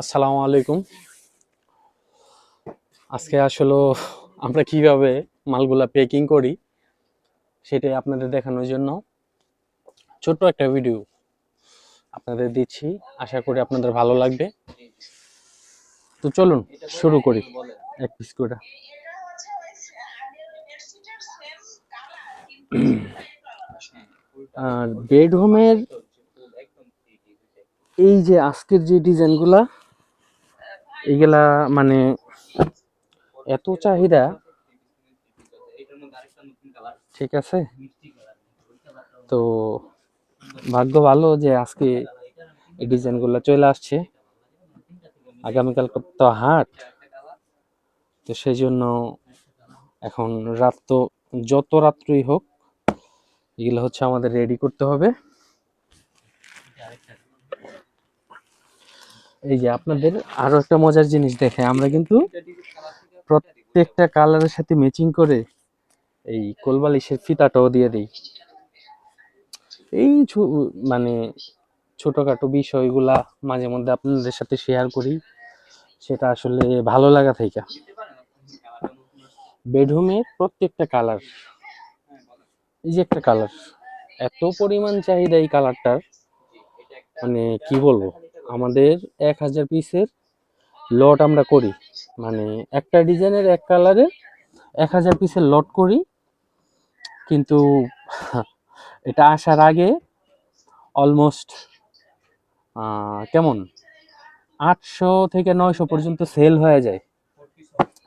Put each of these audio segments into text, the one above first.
আসসালামু আলাইকুম। আজকে আসলে আমরা কীভাবে মালগুলা প্যাকিং করি সেটাই আপনাদের দেখানোর জন্য। ছোট্ট একটা ভিডিও আপনাদের দিচ্ছি আশা করি আপনাদের ভালো লাগবে। তো চলুন শুরু করি। এক পিস করে। আর বেডরুমের এই যে আজকের যে ডিজাইনগুলা এইগুলা মানে এত চাহিদা। ঠিক আছে? তো ভাগ্য ভালো যে আজকে এই ডিজাইনগুলো চলে আসছে। আগামীকাল তো হাট। তো সেই জন্য এখন রাত তো যত রাত্রই হোক, এগুলো হচ্ছে আমাদের রেডি করতে হবে। এই যে আপনাদের আরও একটা মজার জিনিস দেখে আমরা কিন্তু প্রত্যেকটা কালারের সাথে ম্যাচিং করে এই কোলবালিশের ফিতাটাও দিয়ে দিই। এই মানে ছোটখাটো বিষয়গুলা মাঝে মধ্যে আপনাদের সাথে শেয়ার করি, সেটা আসলে ভালো লাগা থেকে। বেডরুমের প্রত্যেকটা কালার এই যে একটা কালার এত পরিমাণ চাহিদা এই কালারটার মানে কি বলব? আমাদের এক হাজার পিসের লট আমরা করি। মানে একটা ডিজাইনের এক কালারের এক হাজার পিসের লট করি। কিন্তু এটা আসার আগে অলমোস্ট কেমন? আটশো থেকে নয়শো পর্যন্ত সেল হয়ে যায়।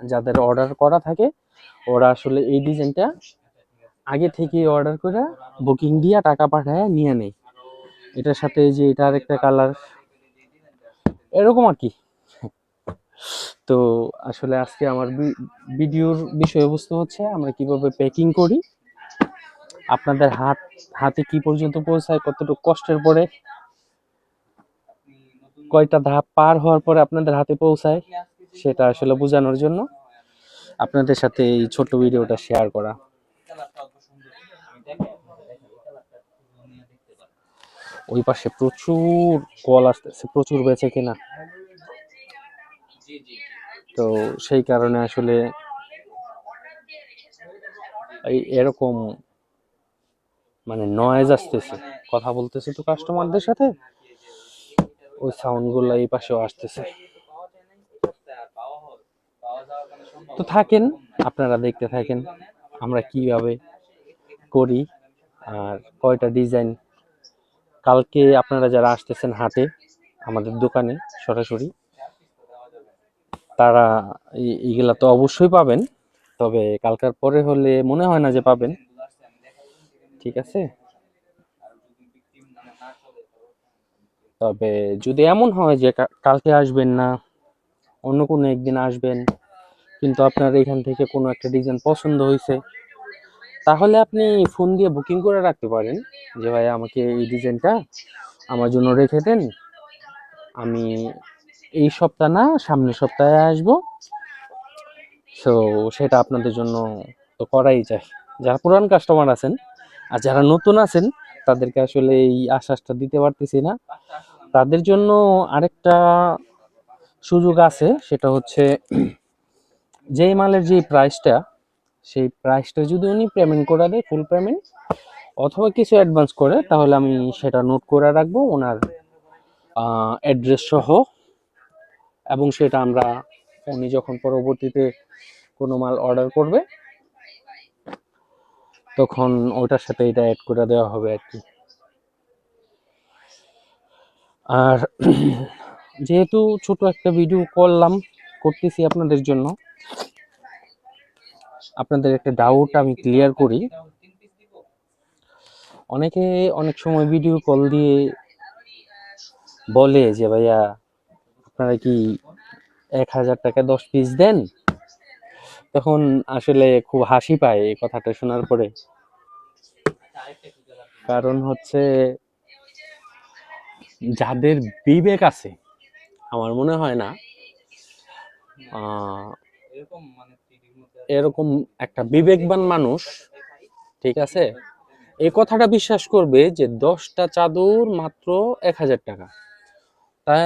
যাদের অর্ডার করা থাকে, ওরা আসলে এই ডিজাইনটা আগে থেকে অর্ডার করে বুকিং দিয়ে টাকা পাঠায়, নিয়ে নেয়। এটার সাথে যে এটার একটা কালার এরকম আর কি। তো আসলে আজকে আমার ভিডিওর বিষয়বস্তু হচ্ছে আমরা কীভাবে প্যাকিং করি, আপনাদের হাত হাতে কি পর্যন্ত পৌঁছায়, কতটুকু কষ্টের পরে কয়টা ধাপ পার হওয়ার পরে আপনাদের হাতে পৌঁছায়, সেটা আসলে বোঝানোর জন্য আপনাদের সাথে এই ছোট ভিডিওটা শেয়ার করা। ওই পাশে প্রচুর কল আসতেছে, প্রচুর বেচে কিনা। তো সেই কারণে আসলে এই এরকম মানে নয়েজ আসতেছে। কথা বলতেছে তো কাস্টমারদের সাথে, ওই সাউন্ডগুলো এই পাশেও আসতেছে। তো থাকেন, আপনারা দেখতে থাকেন, আমরা কীভাবে করি আর কয়টা ডিজাইন কালকে আপনারা যারা আসতেছেন হাটে, আমাদের দোকানে সরাসরি, তারা এই- এইগুলা তো অবশ্যই পাবেন, তবে কালকার পরে হলে মনে হয় না যে পাবেন। ঠিক আছে? তবে যদি এমন হয় যে কালকে আসবেন না, অন্য কোনো একদিন আসবেন, কিন্তু আপনার এখান থেকে কোনো একটা ডিজাইন পছন্দ হয়েছে তাহলে আপনি ফোন দিয়ে বুকিং করে রাখতে পারেন। যে ভাই, আমাকে এই ডিজাইনটা আমার জন্য রেখে দেন। আমি এই সপ্তাহ না, সামনের সপ্তাহে আসব। সো সেটা আপনাদের জন্য তো করাই যায়। যারা পুরান কাস্টমার আছেন আর যারা নতুন আছেন, তাদেরকে আসলে এই আশ্বাসটা দিতে পারতেছি না। তাদের জন্য আরেকটা সুযোগ আছে, সেটা হচ্ছে যেই মালের যে প্রাইসটা সেই প্রাইসটা যদি উনি পেমেন্ট করে দেয় ফুল পেমেন্ট অথবা কিছু অ্যাডভান্স করে, তাহলে আমি সেটা নোট করে রাখব, ওনার অ্যাড্রেস সহ, এবং সেটা আমরা উনি যখন পরবর্তীতে কোনো মাল অর্ডার করবে, তখন ওটার সাথে এটা অ্যাড করে দেওয়া হবে আর কি। আর যেহেতু ছোট একটা ভিডিও করলাম, করতেছি আপনাদের জন্য আপনাদের একটা ডাউট আমি ক্লিয়ার করি। অনেকে অনেক সময় ভিডিও কল দিয়ে বলে যে, ভাইয়া, আপনারা কি এক হাজার টাকা দশ পিস দেন? তখন আসলে খুব হাসি পায় এই কথাটা শোনার পরে। কারণ হচ্ছে যাদের বিবেক আছে, আমার মনে হয় না এরকম একটা বিবেকবান মানুষ, ঠিক আছে? এই কথাটা বিশ্বাস করবে যে দশটা চাদর মাত্র এক হাজার টাকা। তা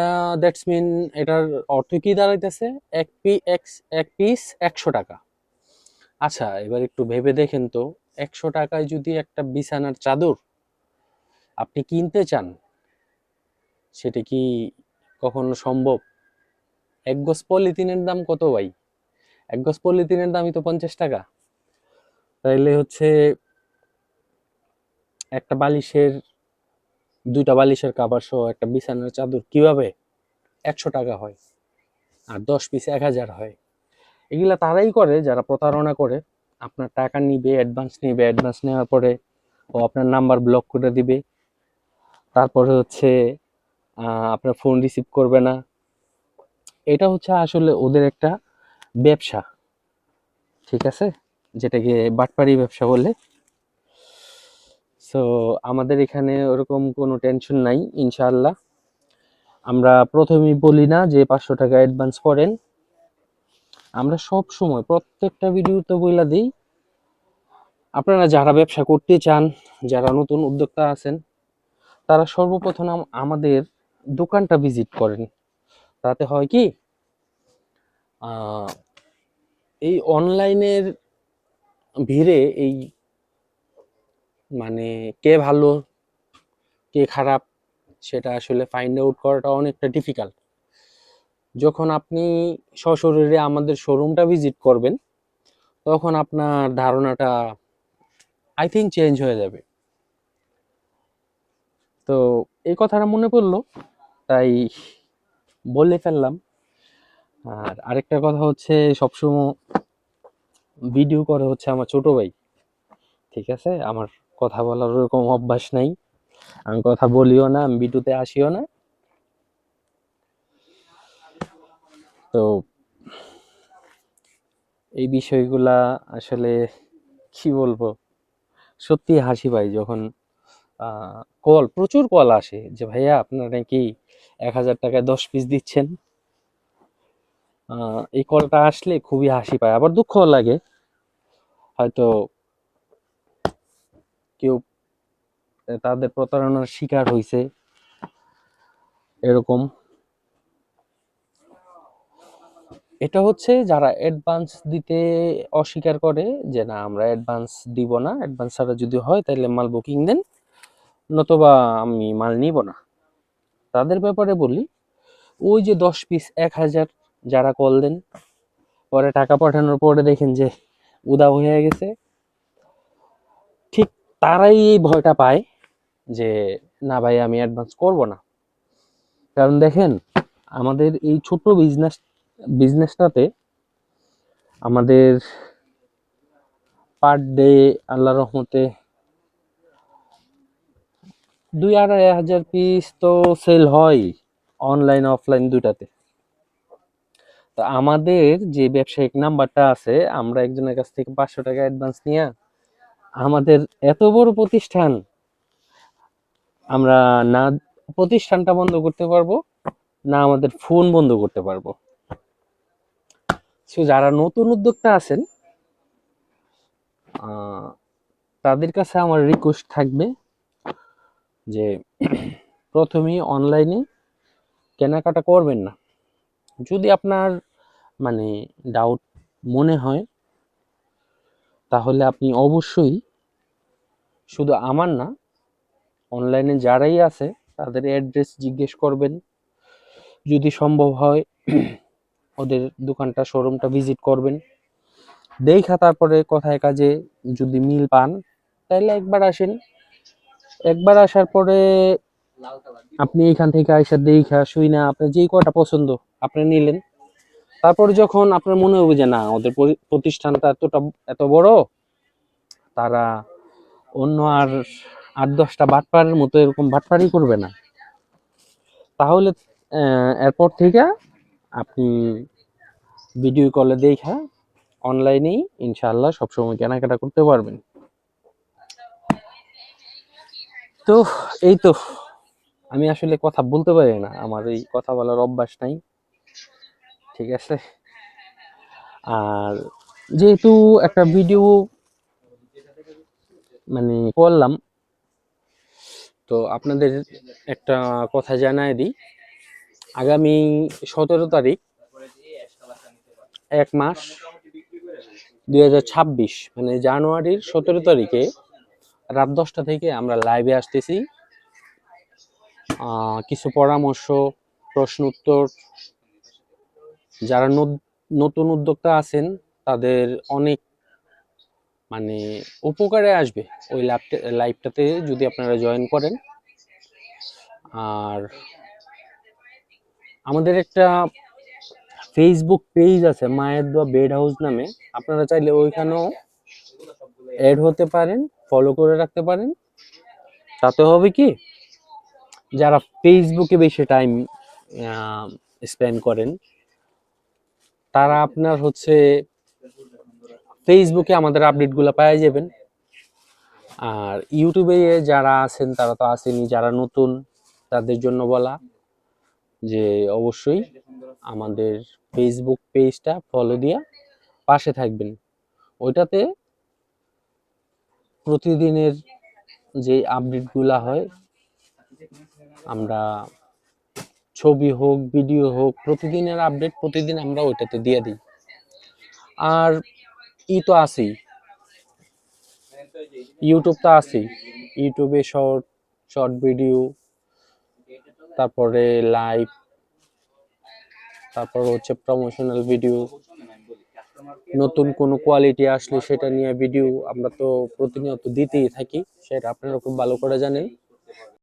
দ্যাটস মিন এটার অর্থ কি দাঁড়াইতেছে? এক পি, এক পিস একশো টাকা। আচ্ছা এবার একটু ভেবে দেখেন তো, একশো টাকায় যদি একটা বিছানার চাদর আপনি কিনতে চান, সেটা কি কখনো সম্ভব? এক গজ পলিথিনের দাম কত ভাই? এক গজ পলিথিনের দামই তো পঞ্চাশ টাকা। তাইলে হচ্ছে একটা বালিশের, দুইটা বালিশের কাবার সহ একটা বিছানার চাদর কীভাবে একশো টাকা হয় আর দশ পিস এক হাজার হয়? এগুলা তারাই করে, যারা প্রতারণা করে। আপনার টাকা নিবে অ্যাডভান্স নিবে অ্যাডভান্স নেওয়ার পরে ও আপনার নাম্বার ব্লক করে দিবে। তারপরে হচ্ছে আপনার ফোন রিসিভ করবে না। এটা হচ্ছে আসলে ওদের একটা ব্যবসা, ঠিক আছে? যেটাকে বাটপাড়ি ব্যবসা বলে। সো আমাদের এখানে ওরকম কোনো টেনশন নাই, ইনশাআল্লাহ। আমরা প্রথমেই বলি না যে পাঁচশো টাকা অ্যাডভান্স করেন। আমরা সব সময় প্রত্যেকটা ভিডিওতে বইলা দিই। আপনারা যারা ব্যবসা করতে চান, যারা নতুন উদ্যোক্তা আছেন, তারা সর্বপ্রথম আমাদের দোকানটা ভিজিট করেন। তাতে হয় কি এই অনলাইনের ভিড়ে এই মানে কে ভালো, কে খারাপ সেটা আসলে ফাইন্ড আউট করাটা অনেকটা ডিফিকাল্ট যখন আপনি সশরীরে আমাদের শোরুমটা ভিজিট করবেন, তখন আপনার ধারণাটা আই থিঙ্ক চেঞ্জ হয়ে যাবে। তো এই কথাটা মনে পড়ল, তাই বলে ফেললাম। আর আরেকটা কথা হচ্ছে, সবসময় ভিডিও করে হচ্ছে আমার ছোট ভাই, ঠিক আছে? আমার কথা বলার ওরকম অভ্যাস নাই। আমি কথা বলিও না, আমি ভিডিওতে আসিও না। তো এই বিষয়গুলা আসলে কি বলব? সত্যি হাসি পাই যখন কল প্রচুর কল আসে যে, ভাইয়া, আপনারা নাকি এক হাজার টাকায় দশ পিস দিচ্ছেন? এই কলটা আসলে খুবই হাসি পায়। আবার দুঃখও লাগে। হয়তো কেউ তাদের প্রতারণার শিকার হয়েছে এরকম। এটা হচ্ছে যারা অ্যাডভান্স দিতে অস্বীকার করে যে, না, আমরা অ্যাডভান্স দিব না। অ্যাডভান্স ছাড়া যদি হয় তাহলে মাল বুকিং দেন। নতুবা আমি মাল নিব না। তাদের ব্যাপারে বলি, ওই যে দশ পিস এক হাজার যারা কল দেন, পরে টাকা পাঠানোর পরে দেখেন যে উদাও হয়ে গেছে। ঠিক তারাই এই ভয়টা পায় যে, না ভাই, আমি অ্যাডভান্স করব না। কারণ দেখেন, আমাদের এই ছোট বিজনেস বিজনেসটাতে আমাদের পার ডে আল্লাহ রহমতে দুই আড়াই হাজার পিস তো সেল হয় অনলাইন অফলাইন দুটাতে তো আমাদের যে ব্যবসায়িক নাম্বারটা আছে, আমরা একজনের কাছ থেকে পাঁচশো টাকা অ্যাডভান্স নিয়ে আমাদের এত বড় প্রতিষ্ঠান, আমরা না প্রতিষ্ঠানটা বন্ধ করতে পারব, না আমাদের ফোন বন্ধ করতে পারব। সো যারা নতুন উদ্যোক্তা আছেন তাদের কাছে আমার রিকোয়েস্ট থাকবে যে প্রথমেই অনলাইনে কেনাকাটা করবেন না। যদি আপনার মানে ডাউট মনে হয়, তাহলে আপনি অবশ্যই শুধু আমার না অনলাইনে যারাই আছে, তাদের অ্যাড্রেস জিজ্ঞেস করবেন। যদি সম্ভব হয়, ওদের দোকানটা শোরুমটা ভিজিট করবেন। দেখা তারপরে কথায় কাজে যদি মিল পান, তাহলে একবার আসেন। একবার আসার পরে আপনি এখান থেকে আইসা দেখা শুই না আপনার যেই কটা পছন্দ আপনি নিলেন। তারপরে যখন আপনার মনে হবে যে, না, ওদের পরি- প্রতিষ্ঠানটা এতটা, এত বড়, তারা অন্য আর, আট দশটা বাটপাড়ের মতো এরকম বাটপাড়ি করবে না। তাহলে এরপর থেকে আপনি ভিডিও কলে দেখা, অনলাইনেই ইনশাআল্লাহ সবসময় কেনাকাটা করতে পারবেন। তো, এই তো, আমি আসলে কথা বলতে পারি না, আমার এই কথা বলার অভ্যাস নাই। ঠিক আছে? আর যেহেতু একটা ভিডিও মানে করলাম, তো আপনাদের একটা কথা জানায় দিই। আগামী সতেরো তারিখ, এক মাস দুই হাজার ছাব্বিশ মানে জানুয়ারির সতেরো তারিখে রাত দশটা থেকে আমরা লাইভে আসতেছি। কিছু পরামর্শ, প্রশ্ন উত্তর যারা নতুন উদ্যোক্তা আছেন, তাদের অনেক মানে উপকারে আসবে ওই লাইভটা লাইভটাতে যদি আপনারা জয়েন করেন। আর আমাদের একটা ফেসবুক পেজ আছে, মায়ের দোয়া বেড হাউস নামে। আপনারা চাইলে ওইখানেও অ্যাড হতে পারেন ফলো করে রাখতে পারেন। তাতে হবে কি, যারা ফেসবুকে বেশি টাইম স্পেন্ড করেন তারা আপনার হচ্ছে ফেসবুকে আমাদের আপডেটগুলো পাওয়া যাবেন। আর ইউটিউবে যারা আছেন, তারা তো আসেনি যারা নতুন, তাদের জন্য বলা যে অবশ্যই আমাদের ফেসবুক পেজটা ফলো দিয়া পাশে থাকবেন। ওইটাতে প্রতিদিনের যে আপডেটগুলা হয়, আমরা ছবি হোক ভিডিও হোক, প্রতিদিনের আপডেট প্রতিদিন আমরা ওইটাতে দিয়ে দিই। আর ই তো আছেই। ইউটিউব তো আছেই। ইউটিউবে শর্ট শর্ট ভিডিও তারপরে লাইভ তারপর হচ্ছে প্রমোশনাল ভিডিও নতুন কোনো কোয়ালিটি আসলে সেটা নিয়ে ভিডিও আমরা তো প্রতিনিয়ত দিতেই থাকি, সেটা আপনারা খুব ভালো করে জানেন।